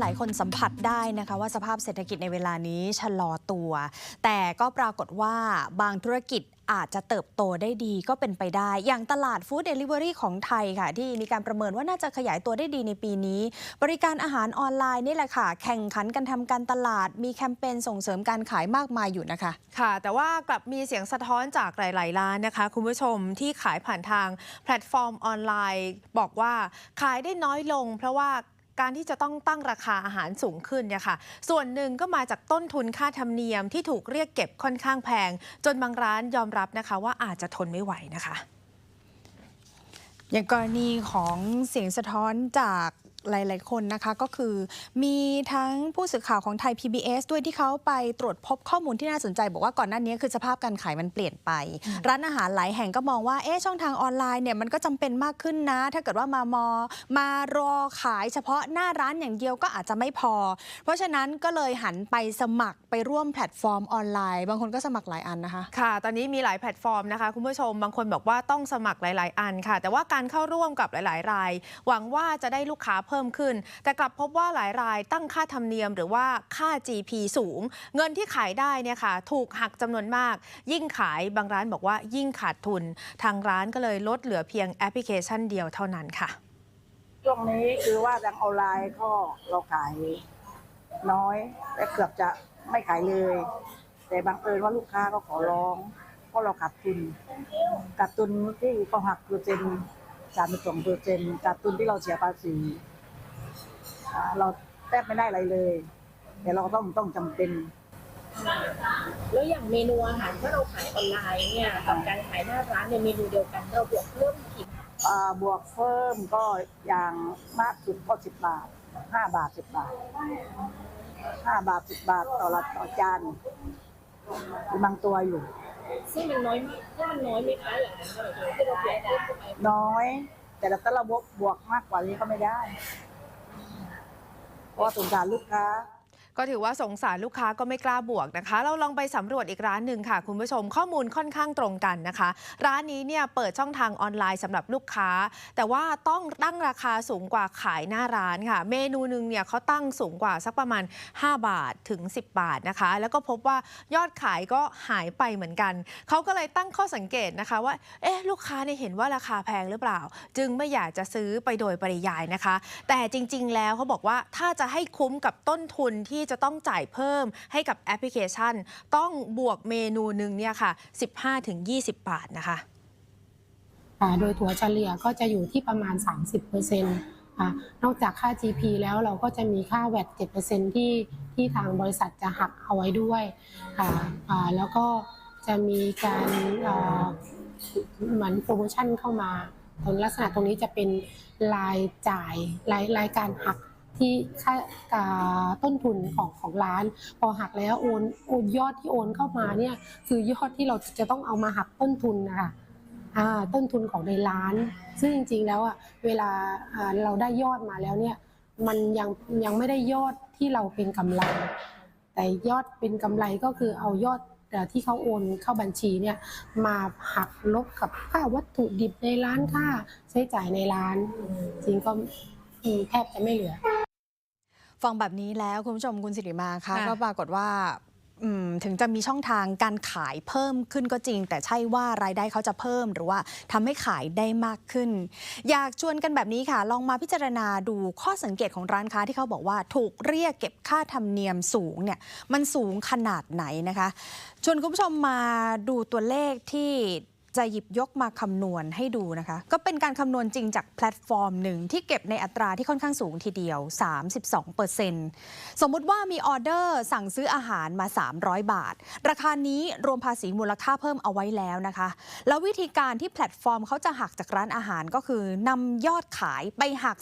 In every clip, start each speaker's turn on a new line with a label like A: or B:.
A: หลายคนสัมผัสได้นะคะว่าสภาพเศรษฐกิจในเวลานี้ชะลอตัว แต่ก็ปรากฏว่าบางธุรกิจอาจจะเติบโตได้ดีก็เป็นไปได้ อย่างตลาดฟู้ดเดลิเวอรี่ของไทยค่ะ ที่มีการประเมินว่าน่าจะขยายตัวได้ดีในปีนี้ บริการอาหารออนไลน์นี่แหละค่ะ แข่งขันกันทำการตลาด มีแคมเปญส่งเสริมการขายมากมายอยู่นะคะ
B: ค่ะ แต่ว่ากลับมีเสียงสะท้อนจากหลาย ๆ ร้านนะคะ คุณผู้ชมที่ขายผ่านทางแพลตฟอร์มออนไลน์ บอกว่าขายได้น้อยลง เพราะว่า การที่จะต้องตั้งราคาอาหารสูงขึ้นเนี่ยค่ะ ส่วนหนึ่งก็มาจากต้นทุนค่าธรรมเนียมที่ถูกเรียกเก็บค่อนข้างแพง จนบางร้านยอมรับนะคะ ว่าอาจจะทนไม่ไหวนะคะ
A: อย่างกรณีของเสียงสะท้อนจาก หลาย ๆ คนนะคะ ก็คือ มีทั้งผู้สื่อข่าวของไทย PBS ด้วยที่เขาไปตรวจพบข้อมูลที่น่าสนใจ บอกว่าก่อนหน้านี้คือสภาพการขายมันเปลี่ยนไป ร้านอาหารหลายแห่งก็มองว่าเอ๊ะช่องทางออนไลน์เนี่ยมันก็จำเป็นมากขึ้นนะ ถ้าเกิดว่ามามอมารอขายเฉพาะหน้าร้านอย่างเดียวก็อาจจะไม่พอ เพราะฉะนั้นก็เลยหันไปสมัครไปร่วมแพลตฟอร์มออนไลน์ บางคนก็สมัครหลายอันนะคะ
B: ค่ะ ตอนนี้มีหลายแพลตฟอร์มนะคะ คุณผู้ชมบางคนบอกว่าต้องสมัครหลาย ๆ อันค่ะ แต่ว่าการเข้าร่วมกับหลาย ๆ ราย หวังว่าจะได้ลูกค้าเพิ่มขึ้น แต่กลับพบว่าหลายรายตั้งค่าธรรมเนียมหรือว่าค่า GP สูง เงินที่ขายได้เนี่ยค่ะถูกหักจำนวนมาก ยิ่งขายบางร้านบอกว่ายิ่งขาดทุน ทางร้านก็เลยลดเหลือเพียงแอปพลิเคชันเดียวเท่านั้นค่ะ
C: ช่วงนี้คือว่าทางออนไลน์ก็เราขายน้อยและเกือบจะไม่ขายเลย แต่บังเอิญว่าลูกค้าก็ขอร้องเพราะเราขาดทุนขาดทุนที่เขาหักเปอร์เซ็นต์สามสองเปอร์เซ็นต์ขาดทุนที่เราเสียภาษี เราแทบไม่ได้อะไรเลย แต่เราก็ต้องต้องจำเป็น
D: แล้วอย่างเมนูอาหารถ้าเราขายออนไลน์เนี่ยกับการขายหน้าร้านในยเมนูเดียวกันเราบวกเพิ่มกี่บาท
C: อ่าบวกเพิ่มก็อย่างมากสุดก็สิบบาทห้าบาทสิบบาทห้าบาทสิบบาทต่อละต่อจานมีบางตัวอยู่
D: ซึ่งมันน้อยมากถ้ามันน้อยไหมคะอย่างนั้นเลยที่เราบวกเพิ่มเข้าไป
C: น้อย แต่ถ้าเราบวกบวกมากกว่านี้ก็ไม่ได้ เพราะว่าสงสารลูกค้า
B: ก็ถือว่าสงสารลูกค้าก็ไม่กล้าบวกนะคะ เราลองไปสำรวจอีกร้านหนึ่งค่ะ คุณผู้ชมข้อมูลค่อนข้างตรงกันนะคะ ร้านนี้เนี่ยเปิดช่องทางออนไลน์สำหรับลูกค้า แต่ว่าต้องตั้งราคาสูงกว่าขายหน้าร้านค่ะ เมนูหนึ่งเนี่ยเขาตั้งสูงกว่าสักประมาณ 5 บาทถึง 10 บาทนะคะ แล้วก็พบว่ายอดขายก็หายไปเหมือนกัน เขาก็เลยตั้งข้อสังเกตนะคะว่าเอ๊ะลูกค้าเนี่ยเห็นว่าราคาแพงหรือเปล่า จึงไม่อยากจะซื้อไปโดยปริยายนะคะ แต่จริง ๆ แล้วเขาบอกว่าถ้าจะให้คุ้มกับต้นทุนที่จะต้องจ่ายเพิ่มให้กับแอปพลิเคชัน ต้องบวกเมนูหนึ่งเนี่ยค่ะ 15-20 บาทนะคะ
E: โดยถั่วเฉลี่ยก็จะอยู่ที่ประมาณ 30%อ่านอกจากค่า GP แล้วเราก็จะมีค่า VAT 7%ที่ที่ทางบริษัทจะหักเอาไว้ด้วยอ่าอ่าแล้วก็จะมีการเหมือนโปรโมชั่นเข้ามาตรงลักษณะตรงนี้จะเป็นรายจ่ายรายรายการหัก ที่ค่าต้นทุนของของร้าน พอหักแล้วโอนโอนยอดที่โอนเข้ามาเนี่ยคือยอดที่เราจะต้องเอามาหักต้นทุนนะคะต้นทุนของในร้าน ซึ่งจริงๆแล้วอะเวลาเราได้ยอดมาแล้วเนี่ยมันยังยังไม่ได้ยอดที่เราเป็นกำไร แต่ยอดเป็นกำไรก็คือเอายอดที่เขาโอนเข้าบัญชีเนี่ยมาหักลบกับค่าวัตถุดิบในร้านค่าใช้จ่ายในร้าน จริงก็แทบจะไม่เหลือ
A: ฟังแบบนี้แล้วคุณผู้ชมคุณสิริมาคะ
B: ค่ะ
A: ก็ปรากฏว่าอืมถึงจะมีช่องทางการขายเพิ่มขึ้นก็จริง แต่ใช่ว่ารายได้เขาจะเพิ่มหรือว่าทำให้ขายได้มากขึ้น อยากชวนกันแบบนี้ค่ะ ลองมาพิจารณาดูข้อสังเกตของร้านค้าที่เขาบอกว่าถูกเรียกเก็บค่าธรรมเนียมสูงเนี่ยมันสูงขนาดไหนนะคะ ชวนคุณผู้ชมมาดูตัวเลขที่ จะหยิบยกมาคำนวณให้ดูนะคะ ก็เป็นการคำนวณจริงจากแพลตฟอร์มหนึ่งที่เก็บในอัตราที่ค่อนข้างสูงทีเดียว 32%สมมุติว่ามีออเดอร์สั่งซื้ออาหารมา 300 บาท ราคานี้รวมภาษีมูลค่าเพิ่มเอาไว้แล้วนะคะ แล้ววิธีการที่แพลตฟอร์มเขาจะหักจากร้านอาหารก็คือนำยอดขายไปหัก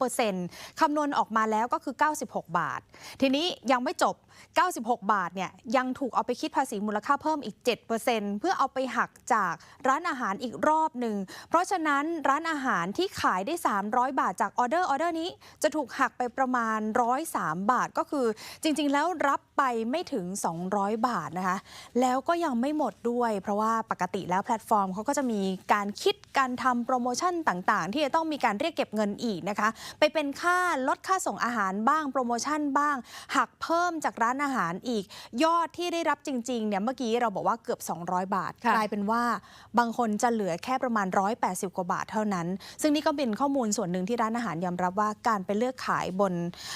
A: 32%คำนวณออกมาแล้วก็คือ 96 บาท ทีนี้ยังไม่จบ 96 บาทเนี่ยยังถูกเอาไปคิดภาษีมูลค่าเพิ่มอีก 7%เพื่อเอาไปหักจากจากร้านอาหารอีกรอบหนึ่ง เพราะฉะนั้นร้านอาหารที่ขายได้ 300 บาทจากออเดอร์ออเดอร์นี้จะถูกหักไปประมาณ 103 บาทก็คือ จริง ๆ แล้วรับไปไม่ถึง 200 บาทนะคะ แล้วก็ยังไม่หมดด้วย เพราะว่าปกติแล้วแพลตฟอร์มเขาก็จะมีการคิดการทำโปรโมชั่นต่าง ๆ ที่จะต้องมีการเรียกเก็บเงินอีกนะคะ ไปเป็นค่าลดค่าส่งอาหารบ้างโปรโมชั่นบ้าง หักเพิ่มจากร้านอาหารอีก ยอดที่ได้รับจริง ๆ เนี่ยเมื่อกี้เราบอกว่าเกือบ 200 บาท
B: ค่ะ
A: กลายเป็นว่าบางคนจะเหลือแค่ประมาณ 180 กว่าบาทเท่านั้น ซึ่งนี่ก็เป็นข้อมูลส่วนหนึ่งที่ร้านอาหารยอมรับว่าการไปเลือกขายบน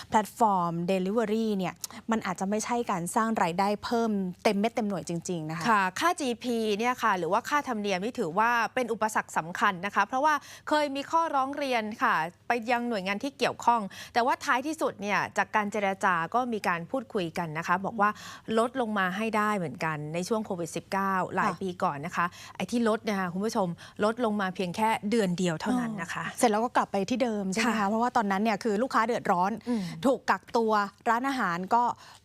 A: แพลตฟอร์ม Delivery เนี่ยมันอาจจะไม่ใช่การสร้างรายได้เพิ่มเต็มเม็ดเต็มหน่วยจริงๆนะคะ
B: ค่ะค่า GP เนี่ยค่ะหรือว่าค่าธรรมเนียมนี่ถือว่าเป็นอุปสรรคสำคัญนะคะ เพราะว่าเคยมีข้อร้องเรียนค่ะ ไปยังหน่วยงานที่เกี่ยวข้อง แต่ว่าท้ายที่สุดเนี่ยจากการเจรจาก็มีการพูดคุยกันนะคะ บอกว่าลดลงมาให้ได้เหมือนกันในช่วงโควิด -19 หลายปีก่อนนะคะไอ้ที่ลดเนะคะคุณผู้ชมลดลงมาเพียงแค่เดือนเดียวเท่านั้นนะคะ
A: เสร็จแล้วก็กลับไปที่เดิมใช่ไหม
B: ค่ะ
A: คะเพราะว่าตอนนั้นเนี่ยคือลูกค้าเดือดร้อน
B: อืม
A: ถูกกักตัวร้านอาหารก็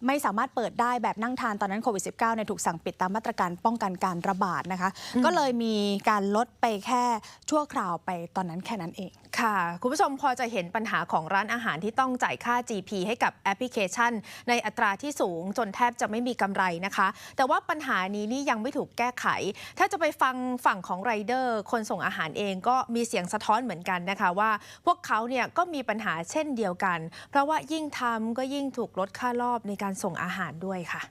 A: ไม่สามารถเปิดได้แบบนั่งทานตอนนั้นโควิด -19 เนี่ยถูกสั่งปิดตามมาตรการป้องกันการระบาดนะคะ ก็เลยมีการลดไปแค่ชั่วคราวไปตอนนั้นแค่นั้นเอง
B: ค่ะ คุณผู้ชมพอจะเห็นปัญหาของร้านอาหารที่ต้องจ่ายค่า GP ให้กับแอปพลิเคชัน ในอัตราที่สูงจนแทบจะไม่มีกำไรนะคะ แต่ว่าปัญหานี้นี่ยังไม่ถูกแก้ไข ถ้าจะไปฟังฝั่งของไรเดอร์ คนส่งอาหารเองก็มีเสียงสะท้อนเหมือนกันนะคะว่า พวกเขาเนี่ยก็มีปัญหาเช่นเดียวกัน เพราะว่ายิ่งทำก็ยิ่งถูกลดค่ารอบในการส่งอาหารด้วยค่ะ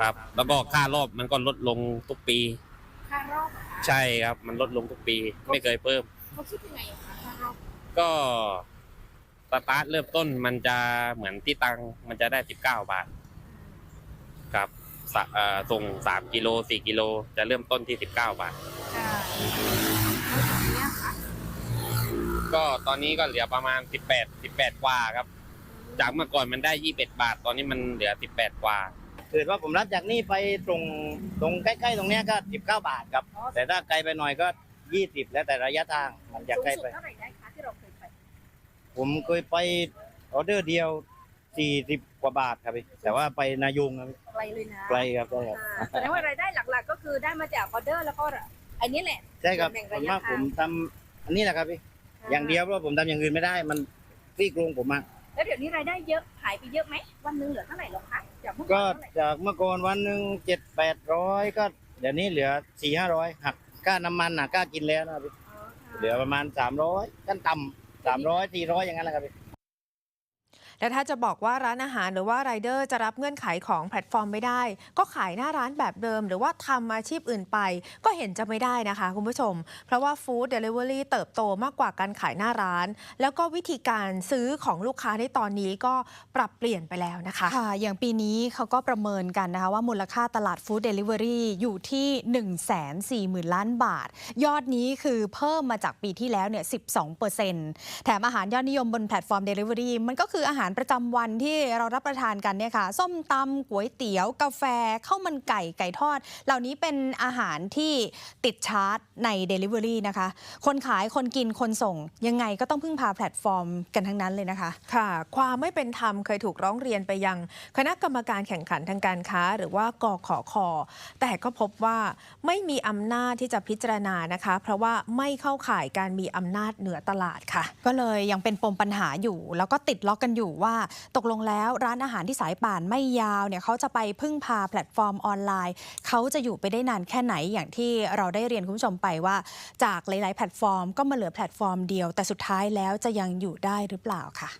F: ครับ แล้วก็ค่ารอบมันก็ลดลงทุกปี
D: ค่ารอบอะคะ
F: ใช่ครับ มันลดลงทุกปี ไม่เคยเพิ่ม
D: เขาคิดยังไงอะคะค่ารอบ
F: ก็สตาร์ทเริ่มต้นมันจะเหมือนที่ตังมันจะได้สิบเก้าบาท ครับ สะเอ่อส่งสามกิโลสี่กิโลจะเริ่มต้นที่สิบเก้าบาท
D: ค่ะแล้วตอนนี้อะคะ
F: ก็ตอนนี้ก็เหลือประมาณสิบแปดสิบแปดกว่าครับ จากเมื่อก่อนมันได้ยี่สิบาท ตอนนี้มันเหลือสิบแปดกว่า
G: เกิดว่าผมรับจากนี่ไปตรงตรงใกล้ๆตรงเนี้ยก็ 19 บาทครับแต่ถ้าไกลไปหน่อยก็ 20 แล้วแต่ระยะทางมันจะ
D: สูง
G: ใกล้
D: สุด
G: ไป
D: เท่าไหร่ได้คะที่เราเคยไป
G: ผมเคยไปออเดอร์เดียว 40 กว่าบาทครับพี่แต่ว่าไปนายุงครับพี่
D: ไกล เลยนะ
G: ไกลครับใช่ครับ
D: ค่ะแสดงว่ารายได้หลักๆ ก็คือได้มาจากออเดอร์แล้วก็อันนี้แหละ
G: ใช่ครับ
D: แบ่ง
G: ส่
D: ระ
G: วน
D: ยะ
G: มาก
D: ทาง
G: ผมทำอันนี้แหละครับพี่อย่างเดียวเพราะผมทำอย่างอื่นไม่ได้ มันซี่กรุงผมมาก
D: แล้วเดี๋ยวนี้รายได้เยอะหายไปเยอะไหมวันหนึงเหลือเท่าไหร่หรอคะจากเมื่อ
G: ก็
D: ก่อนเท่าไหร่
G: จากเมื่อก่อนวันหนึ่งเจ็ดแปดร้อยก็เดี๋ยวนี้เหลือสี่ห้าร้อยหักค่าน้ำมันน่ะค่ากินแล้วนะครับพี่
D: อ๋อค่ะ
G: เหลือประมาณสามร้อยขั้นต่ำสามร้อยสี่ร้อยอย่างนั้นแหละครับพี่
B: และถ้าจะบอกว่าร้านอาหารหรือว่าไรเดอร์จะรับเงื่อนไขของแพลตฟอร์มไม่ได้ ก็ขายหน้าร้านแบบเดิม หรือว่าทำอาชีพอื่นไป ก็เห็นจะไม่ได้นะคะคุณผู้ชม เพราะว่าฟู้ดเดลิเวอรี่เติบโตมากกว่าการขายหน้าร้าน แล้วก็วิธีการซื้อของลูกค้าในตอนนี้ก็ปรับเปลี่ยนไปแล้วนะคะ
A: ค่ะอย่างปีนี้เขาก็ประเมินกันนะคะว่ามูลค่าตลาดฟู้ดเดลิเวอรี่อยู่ที่ 1 4 0 0 0 0 ล้านบาท ยอดนี้คือเพิ่มมาจากปีที่แล้วเนี่ย 12%แถมอาหารยอดนิยมบนแพลตฟอร์ม Delivery มันก็คืออาหารประจำวันที่เรารับประทานกันเนี่ยค่ะ ส้มตำก๋วยเตี๋ยว กาแฟข้าวมันไก่ไก่ทอด เหล่านี้เป็นอาหารที่ติดชาร์ตใน Delivery นะคะ คนขายคนกินคนส่ง ยังไงก็ต้องพึ่งพาแพลตฟอร์มกันทั้งนั้นเลยนะคะ
B: ค่ะ ความไม่เป็นธรรมเคยถูกร้องเรียนไปยัง คณะกรรมการแข่งขันทางการค้า หรือว่ากขอคอแต่ก็พบว่าไม่มีอำนาจที่จะพิจารณานะคะ เพราะว่าไม่เข้าข่ายการมีอำนาจเหนือตลาดค่ะ
A: ก็เลยยังเป็นปมปัญหาอยู่ แล้วก็ติดล็อกกันอยู่ว่าตกลงแล้วร้านอาหารที่สายป่านไม่ยาวเนี่ยเขาจะไปพึ่งพาแพลตฟอร์มออนไลน์ เขาจะอยู่ไปได้นานแค่ไหนอย่างที่เราได้เรียนคุณผู้ชมไปว่า จากหลาย ๆ แพลตฟอร์ม ก็มาเหลือแพลตฟอร์มเดียว แต่สุดท้ายแล้วจะยังอยู่ได้หรือเปล่าค่ะ